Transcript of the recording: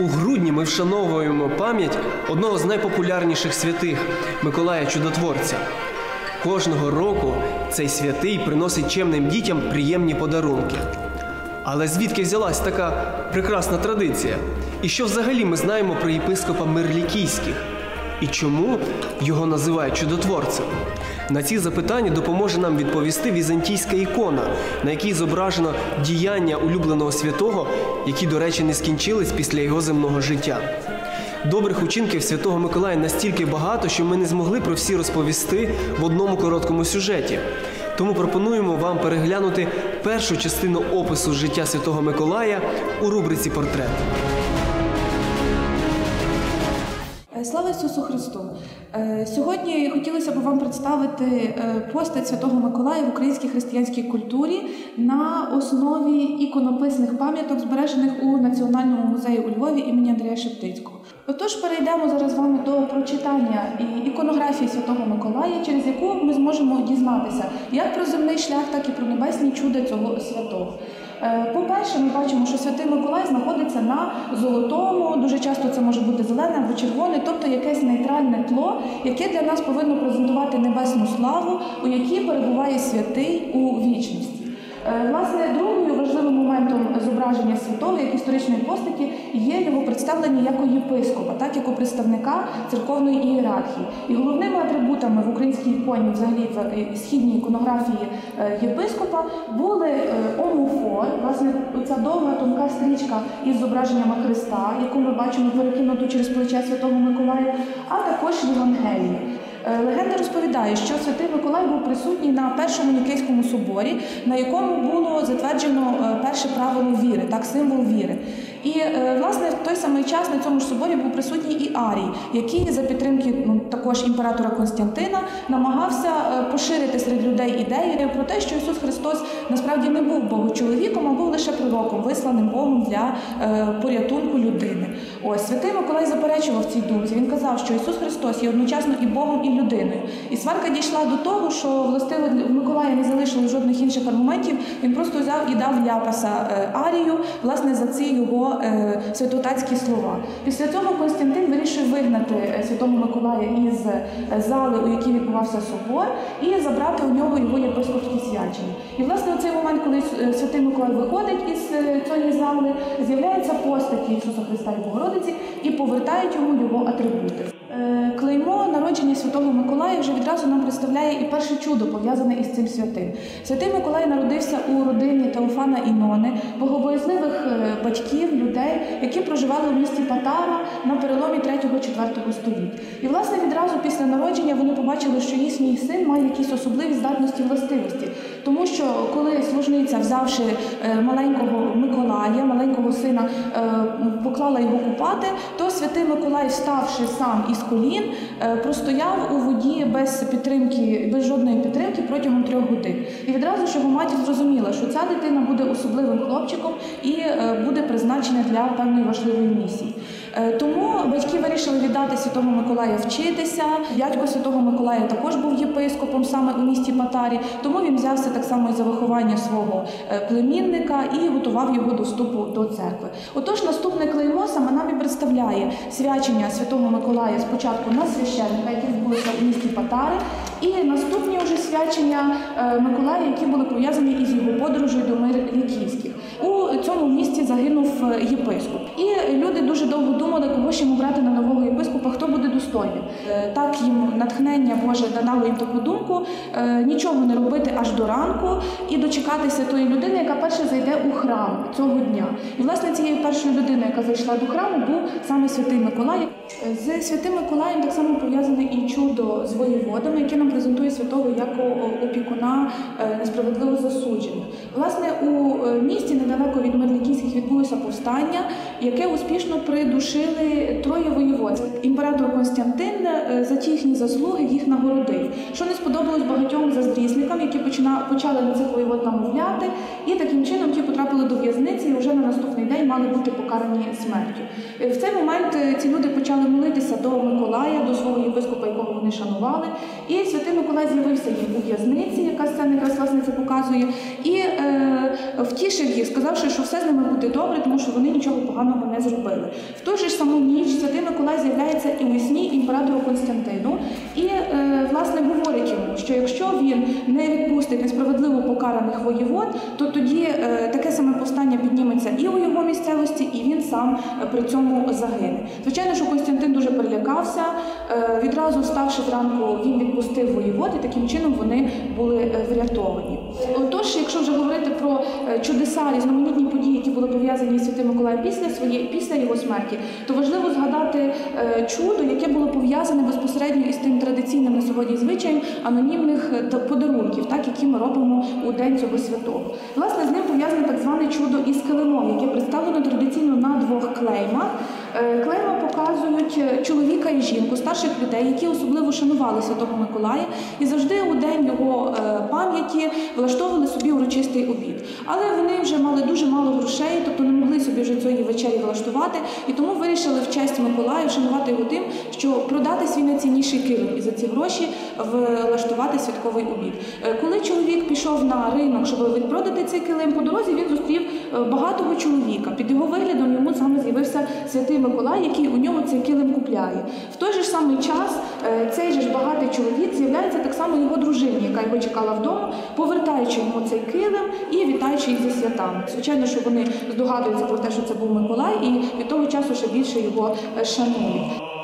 У грудні ми вшановуємо пам'ять одного з найпопулярніших святих Миколая Чудотворця. Кожного року цей святий приносить чемним дітям приємні подарунки. Але звідки взялась така прекрасна традиція? І що взагалі ми знаємо про єпископа Мирлікійських? І чому його називають чудотворцем? На ці запитання допоможе нам відповісти візантійська ікона, на якій зображено діяння улюбленого святого, які, до речі, не скінчились після його земного життя. Добрих учинків Святого Миколая настільки багато, що ми не змогли про всі розповісти в одному короткому сюжеті. Тому пропонуємо вам переглянути першу частину опису життя Святого Миколая у рубриці Портрет. Слава Ісусу Христу! Е, Сьогодні хотілося б вам представити е, постать Святого Миколая в українській християнській культурі на основі іконописних пам'яток, збережених у Національному музеї у Львові імені Андрія Шептицького. Отож, перейдемо зараз з вами до прочитання іконографії Святого Миколая, через яку ми зможемо дізнатися як про земний шлях, так і про небесні чуда цього святого. Е, По-перше, ми бачимо, що святий Миколай знаходиться на золотому, дуже часто це може бути зелене або червоне, тобто якесь нейтральне тло, яке для нас повинно презентувати небесну славу, у якій перебуває святий у вічності. Е, Власне, другою важливим моментом зображення святого як історичної постаті є його представлення як єпископа, так як у представника церковної ієрархії. І головними атрибутами в українській іконі, взагалі в е, східній іконографії е, єпископа, були е, омофор, власне, ця довга тонка стрічка із зображеннями Христа, яку ми бачимо перекинуту через плече Святого Миколая, а також Євангелії. Е, Легенда розповідає, що святий Миколай був присутній на першому Нікейському соборі, на якому було затверджено е, перше правило віри, так символ віри. І е, власне в той самий час на цьому ж соборі був присутній і Арій, який за підтримки ну, також імператора Константина намагався поширити серед людей ідею про те, що Ісус Христос насправді не був богочоловіком, а був лише пророком, висланим Богом для порятунку людини. Ось святий Миколай заперечував цій думці. Він казав, що Ісус Христос є одночасно і Богом, і людиною. І сварка дійшла до того, що властиво Миколая не залишило жодних інших аргументів. Він просто взяв і дав ляпаса е, Арію, власне, за ці його е, святотатські слова. Після цього Константин вирішив вигнати е, святого Миколая із зали, у якій відбувався собор, і забрати у нього його єпископські свячення. І власне цей коли е, святий Миколай виходить із е, цієї зали, з'являється постаті Ісуса Христа і Богородиці і повертають йому його атрибути. Е, Клеймо народження Святого Миколая вже відразу нам представляє і перше чудо пов'язане із цим святим. Святий Миколай народився у родині Теофана і Нони, богобоязливих е, батьків, людей, які проживали в місті Патара на переломі 3-4 століть. І власне відразу після народження вони побачили, що їхній син має якісь особливі здатності властивості. Тому що коли служниця, взявши е, маленького Миколая, маленького сина, е, поклала його купати, то святий Миколай, вставши сам із колін, е, простояв у воді без підтримки, без жодної підтримки протягом трьох годин. І відразу ж його матір зрозуміла, що ця дитина буде особливим хлопчиком і буде призначена для певної важливої місії. Е, Тому батьки вирішили віддати Святого Миколая вчитися. Дядько Святого Миколая також був єпископом саме у місті Патарі, тому він взявся так само і за виховання свого е, племінника і готував його до вступу до церкви. Отож, наступне клеймо саме нам і представляє свячення Святого Миколая спочатку на священника, які відбулися у місті Патари, і наступні вже свячення е, Миколая, які були пов'язані із його подорожею до мир Ліківських. У цьому місті загинув єпископ. І люди дуже довго думали, кого ж йому брати на нового єпископа, хто буде достойним. Е, Так їм натхнення Боже дало їм таку думку е, нічого не робити аж до ранку і дочекатися тої людини, яка перша зайде у храм цього дня. І власне цією першою людиною, яка зайшла до храму, був саме святий Миколай. З святим Миколаєм так само пов'язане і чудо з воєводами, яке нам презентує святого як опікуна е, несправедливо засуджених. Власне, у е, місті недалеко від Мерлікійських відбулося повстання, яке успішно придушили троє воєвод. Імператор Константин е, за ті їхні заслуги їх нагородив, що не сподобалось багатьом заздрісникам, які почали на цих воєвод намовляти, і таким чином ті потрапили до в'язниці і вже на наступний день мали бути покарані смертю. Е, В цей момент е, ці люди почали молитися до Миколая, до свого єпископа, якого вони шанували. І святий Миколай з'явився їм у в'язниці, яка сцена якраз власне це показує, і е, втішив їх, сказавши, що все з ними буде добре, тому що вони нічого поганого не зробили. В ту ж саму ніч святий Миколай з'являється і у сні імператору Константину, і е, власне говорить йому, що якщо він не відпустить несправедливо покараних воєвод, то тоді е, таке саме повстання підніметься і у його місцевості, і він сам е, при цьому загине. Звичайно, що Константин дуже перелякався. Відразу вставши зранку, він відпустив воєвод, і таким чином вони були врятовані. Отож, якщо вже говорити про чудеса, різноманітні події, які були пов'язані з Святим Миколаєм після своєї після його смерті, то важливо згадати чудо, яке було пов'язане безпосередньо із тим традиційним на сьогодні звичаєм анонімних е, подарунків, так які ми робимо у день цього святого. Власне, з ним пов'язане так зване чудо із килимом, яке представлено традиційно на двох клеймах. Е, Клейма показують е, чоловіка і жінку, старших людей, які особливо шанували Святого Миколая, і завжди у день його е, пам'яті влаштовували собі урочистий обід. Але вони вже мали дуже мало грошей, тобто не могли собі вже цієї вечері влаштувати, і тому вирішили в честь Миколая вшанувати його тим, що продати свій найцінніший килим і за ці гроші влаштувати святковий обід. Е, Коли чоловік пішов на ринок, щоб відпродати цей килим, по дорозі він зустрів е, багатого чоловіка. Під його виглядом йому саме з'явився святий Миколай, який у нього цей килим купляє. В той же самий час е, цей же ж багатий чоловік з'являється так само його дружині, яка його чекала вдома, повертаючи йому цей килим і вітаючи їх зі святами. Звичайно, що вони здогадуються про те, що це був Миколай, і від того часу ще більше його е, шанують.